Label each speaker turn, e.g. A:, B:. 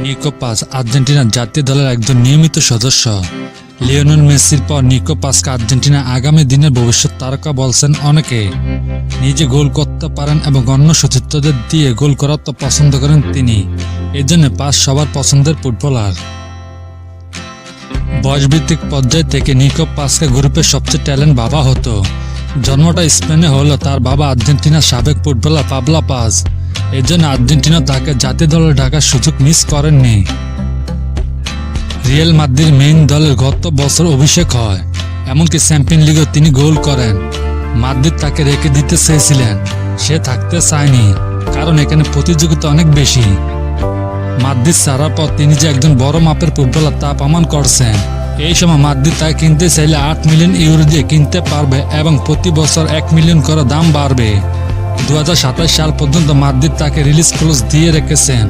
A: Nico Paz আর্জেন্টিনার জাতীয় দলের একজন নিয়মিত সদস্য। লিওনেল মেসির পর নিকো পাসকে আর্জেন্টিনা আগামী দিনের ভবিষ্যৎ তারকা বলছেন অনেকে। নিজে গোল করতে পারেন এবং অন্য সতীর্থদের দিয়ে গোল করাতে পছন্দ করেন তিনি। এজন্য পাস সবার পছন্দের ফুটবলার। বয়সভিত্তিক পর্যায় থেকে নিকো পাসকে গ্রুপের সবচেয়ে ট্যালেন্ট বাবা হতো। জন্মটা স্পেনে হলো তার বাবা আর্জেন্টিনার সাবেক ফুটবলার পাবলা পাস। এজন্য আর্জেন্টিনা তাকে জাতীয় দলে ডাকার সুযোগ মিস করেননি। রিয়েল মাদ্রিদ মেইন দলের গত বছর অভিষেক হয়, এমনকি চ্যাম্পিয়ন লিগেও তিনি গোল করেন। মাদ্রিদ তাকে রেখে দিতে চেয়েছিলেন, সে থাকতে চায়নি, কারণ এখানে প্রতিযোগিতা অনেক বেশি। মাদ্রিদ ছাড়ার পর তিনি যে একজন বড় মাপের ফুটবলার তা প্রমাণ করছেন। এই সময় মাদ্রিদ তাকে কিনতে চাইলে আট মিলিয়ন ইউরো দিয়ে কিনতে পারবে এবং প্রতি বছর এক মিলিয়ন করে দাম বাড়বে। দু হাজার সাতাশ সাল পর্যন্ত মাদ্রিদ তাকে রিলিজ ক্লোজ দিয়ে রেখেছেন।